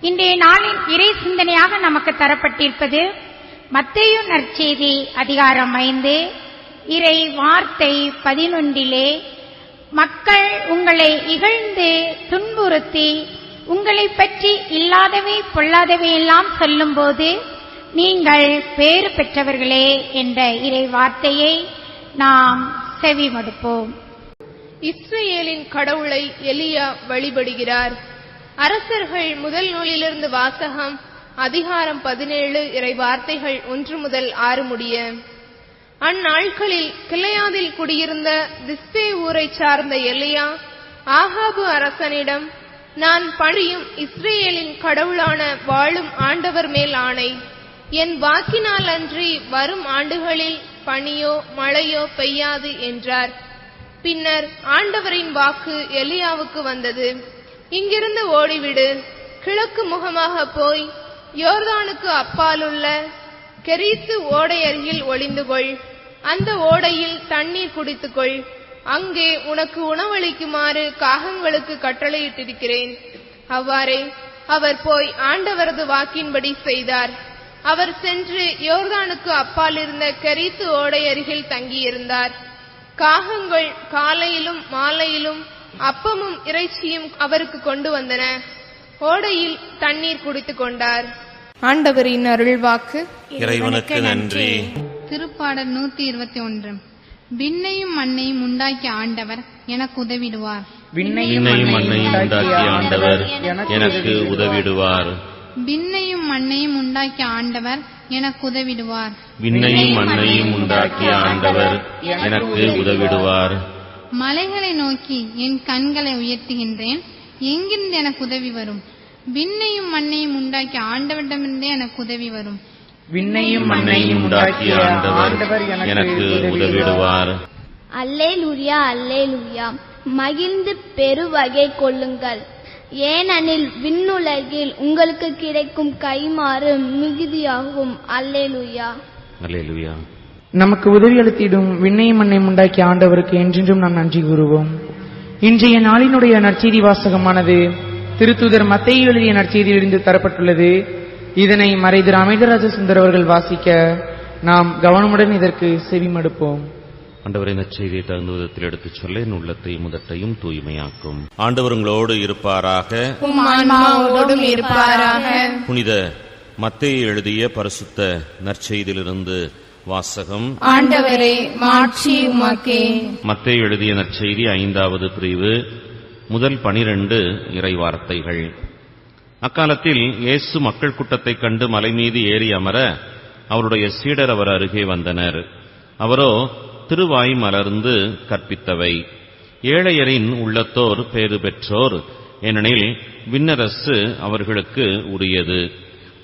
இன்றைய நாளின் இறை சிந்தனையாக நமக்கு தரப்பட்டிருப்பது மத்தையு நற்செய்தி அதிகாரம் ஐந்து இறை வார்த்தை பதினொன்றிலே மக்கள் உங்களை இகழ்ந்து துன்புறுத்தி உங்களைப் பற்றி இல்லாதவை பொல்லாதவையெல்லாம் சொல்லும்போது நீங்கள் பேறு பெற்றவர்களே என்ற இறை வார்த்தையை நாம் செவிமடுப்போம். இஸ்ரேலின் கடவுளை எலியா வழிபடுகிறார். அரசர்கள் முதல் நூலிலிருந்து வாசகம் அதிகாரம் பதினேழு இறை வார்த்தைகள் ஒன்று முதல் ஆறு முடிய. அந்நாட்களில் கிளையாதில் குடியிருந்த திஸ்பே ஊரைச் சார்ந்த எலியா ஆகாபு அரசனிடம் நான் பழியும் இஸ்ரேலின் கடவுளான வாழும் ஆண்டவர் மேல் ஆணை. என் வாக்கினால் அன்றி வரும் ஆண்டுகளில் பனியோ மழையோ பெய்யாது என்றார். பின்னர் ஆண்டவரின் வாக்கு எலியாவுக்கு வந்தது. இங்கிருந்து ஓடிவிடு. கிழக்கு முகமாக போய் யோர்தானுக்கு அப்பாலுள்ள கெரீத்து ஓடையருகில் ஒளிந்து கொள். அந்த ஓடையில் தண்ணீர் குடித்துக்கொள். அங்கே உனக்கு உணவளிக்குமாறு காகங்களுக்கு கட்டளையிட்டிருக்கிறேன். அவ்வாறே அவர் போய் ஆண்டவரது வாக்கின்படி செய்தார். அவர் சென்று யோர்தானுக்கு அப்பால் இருந்த கெரீத்து ஓடை அருகில் தங்கியிருந்தார். காகங்கள் காலையிலும் மாலையிலும் அப்பமும் இறைச்சியும் அவருக்கு கொண்டு வந்தன. ஓடையில் தண்ணீர் குடித்துக் கொண்டார். ஆண்டவரின் அருள்வாக்கு. இறைவனுக்கு நன்றி. திருப்பாடல் நூத்தி இருபத்தி ஒன்று விண்ணையும் மண்ணையும் உண்டாக்கிய ஆண்டவர் எனக்கு உதவிடுவார். விண்ணையும் மண்ணையும் உண்டாக்கிய ஆண்டவர் எனக்கு உதவிடுவார். விண்ணையும் மண்ணையும் உண்டாக்கிய ஆண்டவர் எனக்கு உதவிடுவார். விண்ணையும் மண்ணையும் உண்டாக்கிய ஆண்டவர் எனக்கு உதவிடுவார். மலைகளை நோக்கி என் கண்களை உயர்த்துகின்றேன். எங்கிருந்து எனக்கு உதவி வரும்? விண்ணையும் மண்ணையும் உண்டாக்கிய ஆண்டவரிடமிருந்தே எனக்கு உதவி வரும். விண்ணையும் மண்ணையும் உண்டாக்கிய ஆண்டவர் எனக்கு உதவிடுவார். அல்லேலூயா அல்லேலூயா. மகிழ்ந்து பெருவகை கொள்ளுங்கள். ஏனெனில் விண்ணுலகில் உங்களுக்கு கிடைக்கும் கைமாறு மிகுதியாகும். அல்லேலூயா. அல்லேலூயா. நமக்கு உதவி அளித்திடும் விண்ணையும் மண்ணையும் உண்டாக்கிய ஆண்டவருக்கு என்றென்றும் நாம் நன்றி கூறுவோம். இன்றைய நாளினுடைய நற்செய்தி வாசகமானது திருத்தூதர் மத்தேயு எழுதிய நற்செய்தியிலிருந்து தரப்பட்டுள்ளது. இதனை மறைதர் அமைதராஜ சுந்தர் அவர்கள் வாசிக்க நாம் கவனமுடன் இதற்கு செவிமடுப்போம். ஆண்டவர் இந்த செய்தியை தகுந்த விதத்தில் எடுத்துச் சொல்ல என் உள்ளத்தையும் முதட்டையும் தூய்மையாக்கும். ஆண்டவர் உங்களோடு இருப்பாராக. உம் ஆன்மாவோடும் இருப்பாராக. புனித மத்தேயு எழுதிய பரிசுத்த நற்செய்தியிலிருந்து வாசகம். ஆண்டவரே மாட்சி உமக்கே. மத்தேயு எழுதிய நற்செய்தி ஐந்தாவது பிரிவு முதல் பனிரெண்டு இறைவார்த்தைகள். அக்காலத்தில் இயேசு மக்கள் கூட்டத்தைக் கண்டு மலை மீது ஏறி அமர அவருடைய சீடர் அவர் அருகே வந்தனர். அவரோ திருவாய் மலர்ந்து கற்பித்தவை. ஏழையரின் உள்ளத்தோர் பேறு பெற்றோர் ஏனெனில் விண்ணரசு அவர்களுக்கு உரியது.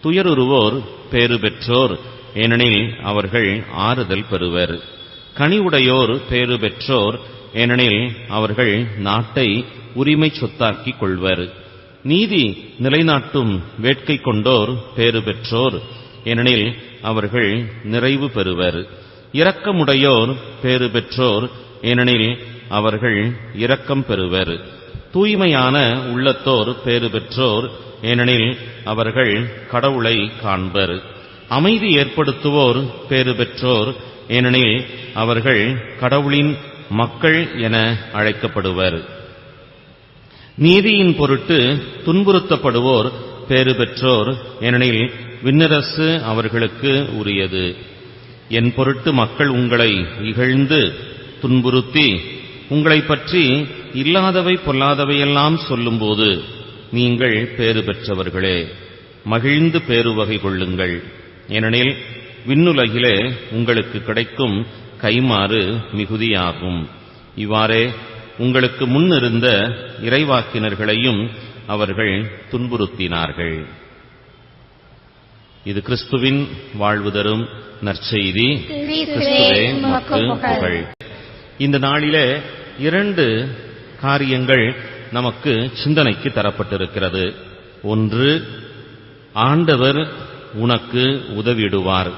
துயருருவோர் பேறு பெற்றோர் ஏனெனில் அவர்கள் ஆறுதல் பெறுவர். கனிவுடையோர் பேறு பெற்றோர் ஏனெனில் அவர்கள் நாட்டை உரிமை சொத்தாக்கிக் கொள்வர். நீதி நிலைநாட்டும் வேட்கை கொண்டோர் பேறு பெற்றோர் ஏனெனில் அவர்கள் நிறைவு பெறுவர். இரக்கமுடையோர் பேறு பெற்றோர் ஏனெனில் அவர்கள் இரக்கம் பெறுவர். தூய்மையான உள்ளத்தோர் பேறு பெற்றோர் ஏனெனில் அவர்கள் கடவுளை காண்பர். அமைதி ஏற்படுத்துவோர் பேறு பெற்றோர் ஏனெனில் அவர்கள் கடவுளின் மக்கள் என அழைக்கப்படுவர். நீதியின் பொருட்டு துன்புறுத்தப்படுவோர் பேறு பெற்றோர் ஏனெனில் விண்ணரசு அவர்களுக்கு உரியது. என் பொருட்டு மக்கள் உங்களை இகழ்ந்து துன்புறுத்தி உங்களைப் பற்றி இல்லாதவை பொல்லாதவையெல்லாம் சொல்லும்போது நீங்கள் பேறு பெற்றவர்களே. மகிழ்ந்து பேருவகை கொள்ளுங்கள். ஏனெனில் விண்ணுலகிலே உங்களுக்கு கிடைக்கும் கைமாறு மிகுதியாகும். இவ்வாறே உங்களுக்கு முன்னிருந்த இறைவாக்கினர்களையும் அவர்கள் துன்புறுத்தினார்கள். இது கிறிஸ்துவின் வாழ்வு தரும் நற்செய்தி. கிறிஸ்துவே புகழ். இந்த நாளிலே இரண்டு காரியங்கள் நமக்கு சிந்தனைக்கு தரப்பட்டிருக்கிறது. ஒன்று ஆண்டவர் உனக்கு உதவிடுவார்.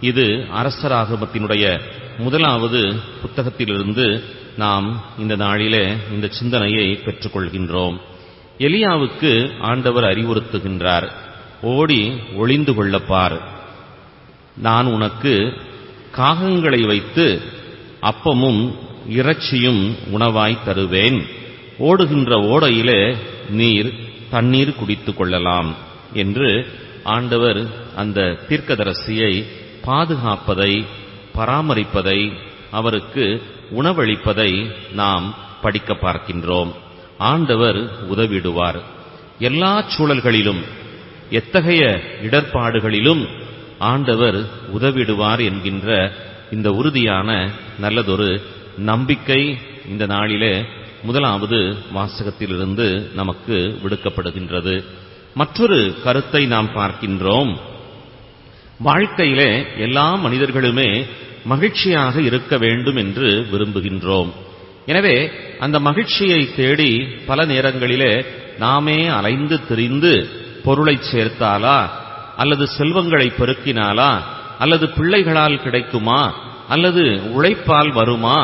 இது அரசராகமத்தினுடைய முதலாவது புத்தகத்திலிருந்து நாம் இந்த நாளிலே இந்த சிந்தனையை பெற்றுக்கொள்கின்றோம். எலியாவுக்கு ஆண்டவர் அறிவுறுத்துகின்றார். ஓடி ஒளிந்து கொள்ளப்பார். நான் உனக்கு காகங்களை வைத்து அப்பமும் இறைச்சியும் உணவாய் தருவேன். ஓடுகின்ற ஓடையிலே நீர் தண்ணீர் குடித்துக் கொள்ளலாம் என்று ஆண்டவர் அந்த தீர்க்கதரசியை பாதுகாப்பதை பராமரிப்பதை அவருக்கு உணவளிப்பதை நாம் படிக்க பார்க்கின்றோம். ஆண்டவர் உதவிடுவார். எல்லா சூழல்களிலும் எத்தகைய இடர்பாடுகளிலும் ஆண்டவர் உதவிடுவார் என்கின்ற இந்த உறுதியான நல்லதொரு நம்பிக்கை இந்த நாளிலே முதலாவது வாசகத்திலிருந்து நமக்கு விடுக்கப்படுகின்றது. மற்றொரு கருத்தை நாம் பார்க்கின்றோம். வாழ்க்கையிலே எல்லா மனிதர்களுமே மகிழ்ச்சியாக இருக்க வேண்டும் என்று விரும்புகின்றோம். எனவே அந்த மகிழ்ச்சியை தேடி பல நேரங்களிலே நாமே அலைந்து திரிந்து பொருளை சேர்த்தாலா அல்லது செல்வங்களை பெருக்கினாலா அல்லது பிள்ளைகளால் கிடைக்குமா அல்லது உழைப்பால் வருமா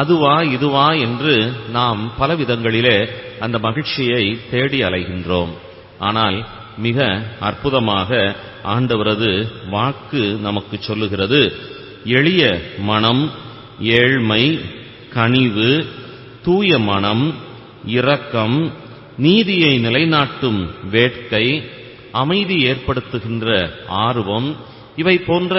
அதுவா இதுவா என்று நாம் பல விதங்களிலே அந்த மகிழ்ச்சியை தேடி அலைகின்றோம். ஆனால் மிக அற்புதமாக ஆண்டவரது வாக்கு நமக்கு சொல்லுகிறது. எளிய மனம் ஏழ்மை கனிவு தூய மனம் இரக்கம் நீதியை நிலைநாட்டும் வேட்கை அமைதி ஏற்படுத்துகின்ற ஆர்வம் இவை போன்ற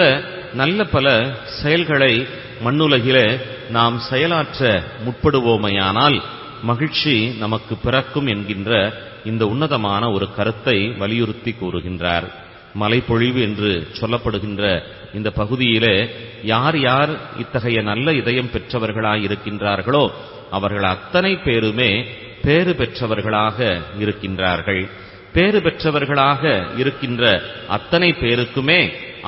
நல்ல பல செயல்களை மண்ணுலகிலே நாம் செயலாற்ற முற்படுவோமையானால் மகிழ்ச்சி நமக்கு பிறக்கும் என்கின்ற இந்த உன்னதமான ஒரு கருத்தை வலியுறுத்தி கூறுகின்றார். மலைப்பொழிவு என்று சொல்லப்படுகின்ற இந்த பகுதியிலே யார் யார் இத்தகைய நல்ல இதயம் பெற்றவர்களாய் இருக்கின்றார்களோ அவர்கள் அத்தனை பேருமே பேறு பெற்றவர்களாக இருக்கின்றார்கள். பேறு பெற்றவர்களாக இருக்கின்ற அத்தனை பேருக்குமே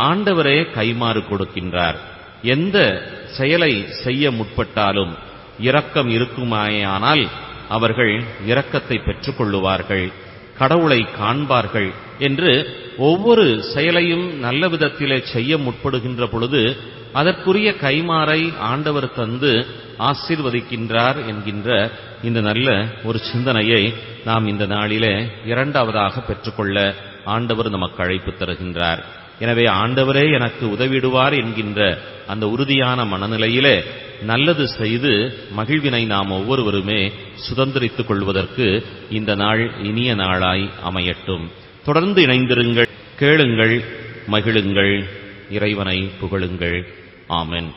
ஆண்டவரே கைமாறு கொடுக்கின்றார். எந்த செயலை செய்ய முற்பட்டாலும் இரக்கம் இருக்குமாயானால் அவர்கள் இரக்கத்தை பெற்றுக் கொள்ளுவார்கள் கடவுளை காண்பார்கள் என்று ஒவ்வொரு செயலையும் நல்ல விதத்திலே செய்ய முற்படுகின்ற பொழுது அதற்குரிய கைமாறை ஆண்டவர் தந்து ஆசீர்வதிக்கின்றார் என்கின்ற இந்த நல்ல ஒரு சிந்தனையை நாம் இந்த நாளிலே இரண்டாவதாக பெற்றுக்கொள்ள ஆண்டவர் நமக்கு அழைப்பு தருகின்றார். எனவே ஆண்டவரே எனக்கு உதவிடுவார் என்கின்ற அந்த உறுதியான மனநிலையிலே நல்லது செய்து மகிழ்வினை நாம் ஒவ்வொருவருமே சுதந்திரித்துக் கொள்வதற்கு இந்த நாள் இனிய நாளாய் அமையட்டும். தொடர்ந்து இணைந்திருங்கள் கேளுங்கள் மகிழுங்கள் இறைவனை புகழுங்கள். ஆமென்.